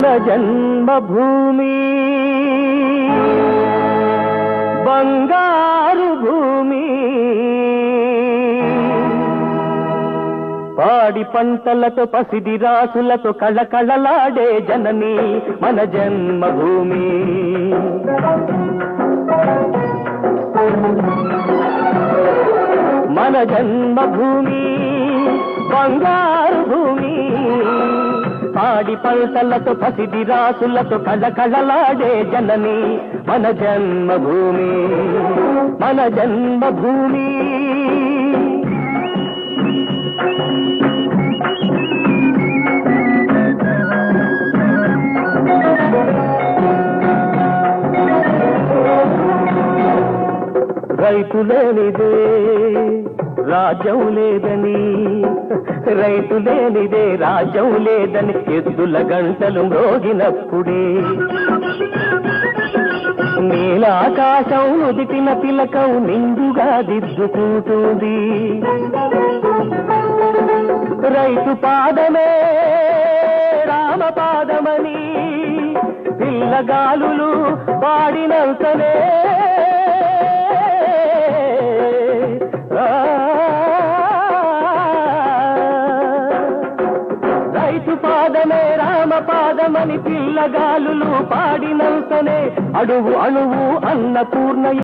జన్మభూమి. బంగారు భూమి. పాడి పంటలతో పసిడి రాసులతో కళకళలాడే జనని మన జన్మభూమి. మన జన్మభూమి. బంగారు భూమి. పాడి పంటలతో పసిడి రాసులతో కళకళలాడే జనని మన జన్మభూమి మన జన్మభూమి. రైతులేనిదే రాజ్యం లేదని రైతు లేనిదే రాజ్యం లేదని ఎద్దుల గంటలు మ్రోగినప్పుడే నీలాకాశం నుదిటిన పిలకం నిండుగా దిద్దుకుంటుంది. రైతు పాదమే రామ పాదమని పిల్లగాలులు పాడినంతనే పాదమే రామ పాదమని పిల్లగాలులు పాడినంతనే అడుగు అణువు అన్నపూర్ణ